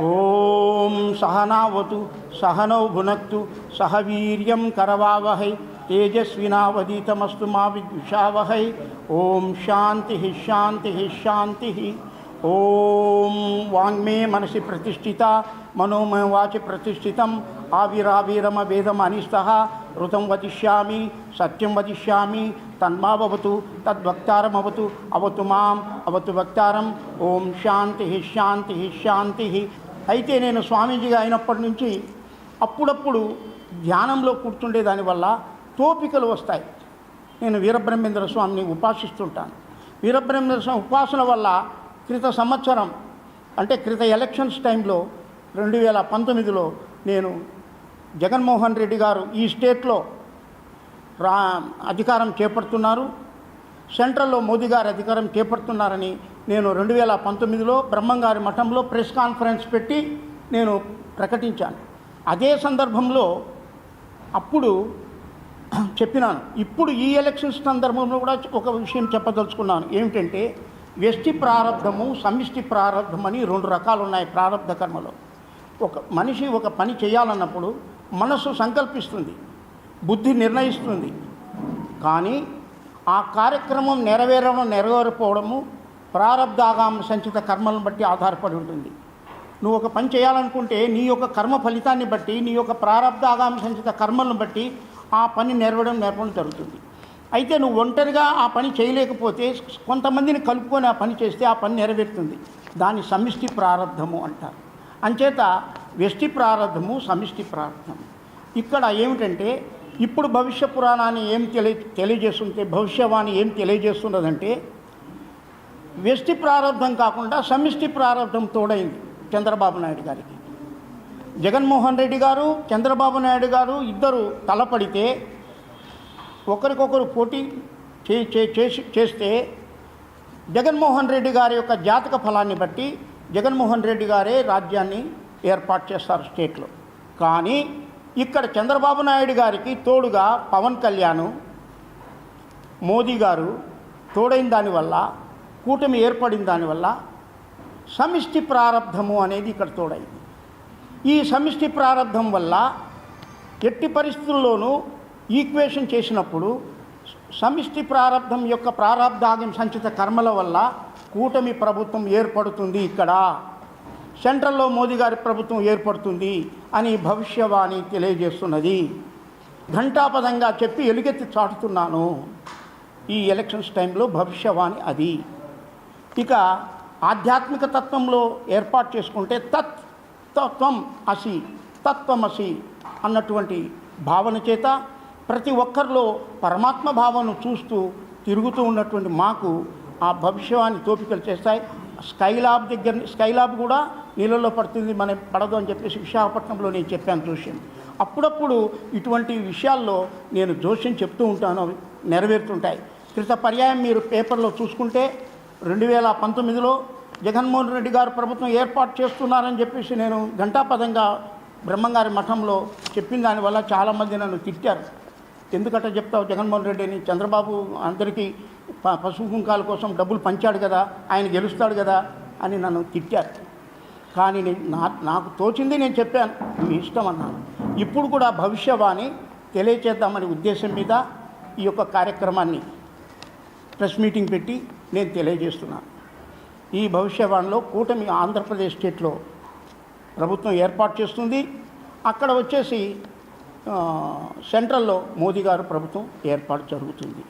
ఓం సహనావతు సహనౌ భునక్తు సహ వీర్యం కరవావహై తేజస్వినావదీతమస్తు మా విద్విషావహై. ఓం శాంతి శాంతి శాంతి. ఓం వాంగ్మే మనసి ప్రతిష్ఠిత మనోమయ వాచి ప్రతిష్ఠితం ఆవిరావిరమ వేదం అనిస్త ఋతం వదిష్యామి సత్యం వదిష్యామి తన్మావతు తద్వక్తారమవతు అవతు మాం అవతు వక్తారం ఓం శాంతి శాంతి శాంతి. అయితే నేను స్వామీజీగా అయినప్పటి నుంచి అప్పుడప్పుడు ధ్యానంలో కూర్చుండే దానివల్ల తోపికలు వస్తాయి. నేను వీరబ్రహ్మేంద్ర స్వామిని ఉపాసిస్తుంటాను. వీరబ్రహ్మేంద్ర స్వామి ఉపాసన వల్ల క్రిత సంవత్సరం అంటే క్రిత ఎలక్షన్స్ టైంలో రెండు వేల పంతొమ్మిదిలో నేను జగన్మోహన్ రెడ్డి గారు ఈ స్టేట్లో రా అధికారం చేపడుతున్నారు. సెంట్రల్లో మోదీ గారు అధికారం చేపడుతున్నారని నేను రెండు వేల పంతొమ్మిదిలో బ్రహ్మంగారి మఠంలో ప్రెస్ కాన్ఫరెన్స్ పెట్టి నేను ప్రకటించాను. అదే సందర్భంలో అప్పుడు చెప్పినాను. ఇప్పుడు ఈ ఎలక్షన్స్ సందర్భంలో కూడా ఒక విషయం చెప్పదలుచుకున్నాను. ఏమిటంటే వ్యష్టి ప్రారంధము సమిష్టి ప్రారంధం అని రెండు రకాలు ఉన్నాయి ప్రారంధ కర్మలో. ఒక మనిషి ఒక పని చేయాలన్నప్పుడు మనస్సు సంకల్పిస్తుంది బుద్ధి నిర్ణయిస్తుంది. కానీ ఆ కార్యక్రమం నెరవేరడం నెరవేరపోవడము ప్రారంధాగామ సంచిత కర్మలను బట్టి ఆధారపడి ఉంటుంది. నువ్వు ఒక పని చేయాలనుకుంటే నీ యొక్క కర్మ ఫలితాన్ని బట్టి నీ యొక్క ప్రారంధాగామ సంచిత కర్మలను బట్టి ఆ పని నెరవేరడం నేర్పడం జరుగుతుంది. అయితే నువ్వు ఒంటరిగా ఆ పని చేయలేకపోతే కొంతమందిని కలుపుకొని ఆ పని చేస్తే ఆ పని నెరవేరుతుంది. దాన్ని సమిష్టి ప్రారంధము అంటారు. అంచేత వ్యష్టి ప్రారంధము సమిష్టి ప్రారంధము ఇక్కడ ఏమిటంటే ఇప్పుడు భవిష్య పురాణాన్ని ఏం తెలియ తెలియజేస్తుంటే భవిష్యవాణి ఏం తెలియజేస్తున్నదంటే వ్యష్టి ప్రారంధం కాకుండా సమిష్టి ప్రారంధం తోడైంది చంద్రబాబు నాయుడు గారికి. జగన్మోహన్ రెడ్డి గారు చంద్రబాబు నాయుడు గారు ఇద్దరు తలపడితే ఒకరికొకరు పోటీ చే చే- చేసి చేస్తే జగన్మోహన్ రెడ్డి గారి యొక్క జాతక ఫలాన్ని బట్టి జగన్మోహన్ రెడ్డి గారే రాజ్యాన్ని ఏర్పాటు చేస్తారు స్టేట్లో. కానీ ఇక్కడ చంద్రబాబు నాయుడు గారికి తోడుగా పవన్ కళ్యాణ్ మోదీ గారు తోడైన దానివల్ల కూటమి ఏర్పడిన దానివల్ల సమిష్టి ప్రారంధము అనేది ఇక్కడ తోడైంది. ఈ సమిష్టి ప్రారంధం వల్ల ఎట్టి పరిస్థితుల్లోనూ ఈక్వేషన్ చేసినప్పుడు సమిష్టి ప్రారంధం యొక్క ప్రారంధాగం సంచిత కర్మల వల్ల కూటమి ప్రభుత్వం ఏర్పడుతుంది ఇక్కడ. సెంట్రల్లో మోదీ గారి ప్రభుత్వం ఏర్పడుతుంది అని భవిష్యవాణి తెలియజేస్తున్నది. ఘంటాపదంగా చెప్పి ఎలుగెత్తి చాటుతున్నాను. ఈ ఎలక్షన్స్ టైంలో భవిష్యవాణి అది. ఇక ఆధ్యాత్మిక తత్వంలో ఏర్పాటు చేసుకుంటే తత్ తత్వం అసి తత్వమసి అన్నటువంటి భావన చేత ప్రతి ఒక్కరిలో పరమాత్మ భావనను చూస్తూ తిరుగుతూ ఉన్నటువంటి మాకు ఆ భవిష్యవాణి తోపికలు చేస్తాయి. స్కైలాబ్ దగ్గర స్కైలాబ్ కూడా నీళ్ళలో పడుతుంది మనం పడదు అని చెప్పేసి విశాఖపట్నంలో నేను చెప్పాను జోష్యం అప్పుడప్పుడు ఇటువంటి విషయాల్లో నేను జోష్యం చెప్తూ ఉంటాను నెరవేరుతుంటాయి. క్రిత పర్యాయం మీరు పేపర్లో చూసుకుంటే రెండు వేల పంతొమ్మిదిలో జగన్మోహన్ రెడ్డి గారు ప్రభుత్వం ఏర్పాటు చేస్తున్నారని చెప్పేసి నేను ఘంటాపదంగా బ్రహ్మంగారి మఠంలో చెప్పిన దానివల్ల చాలామంది నన్ను తిట్టారు. ఎందుకట్ట చెప్తావు? జగన్మోహన్ రెడ్డి అని చంద్రబాబు అందరికీ ప- పసుపు కుంకాల కోసం డబ్బులు పంచాడు కదా ఆయన గెలుస్తాడు కదా అని నన్ను తిట్టారు. కానీ నేను నా నాకు తోచింది నేను చెప్పాను. మీ ఇష్టం అన్నాను ఇప్పుడు కూడా భవిష్యవాణి తెలియచేద్దామనే ఉద్దేశం మీద ఈ యొక్క కార్యక్రమాన్ని ప్రెస్ మీటింగ్ పెట్టి నేను తెలియజేస్తున్నాను ఈ భవిష్యవాణిలో కూటమి ఆంధ్రప్రదేశ్ స్టేట్లో ప్రభుత్వం ఏర్పాటు చేస్తుంది. అక్కడ వచ్చేసి సెంట్రల్లో మోదీ గారు ప్రభుత్వం ఏర్పాటు జరుగుతుంది.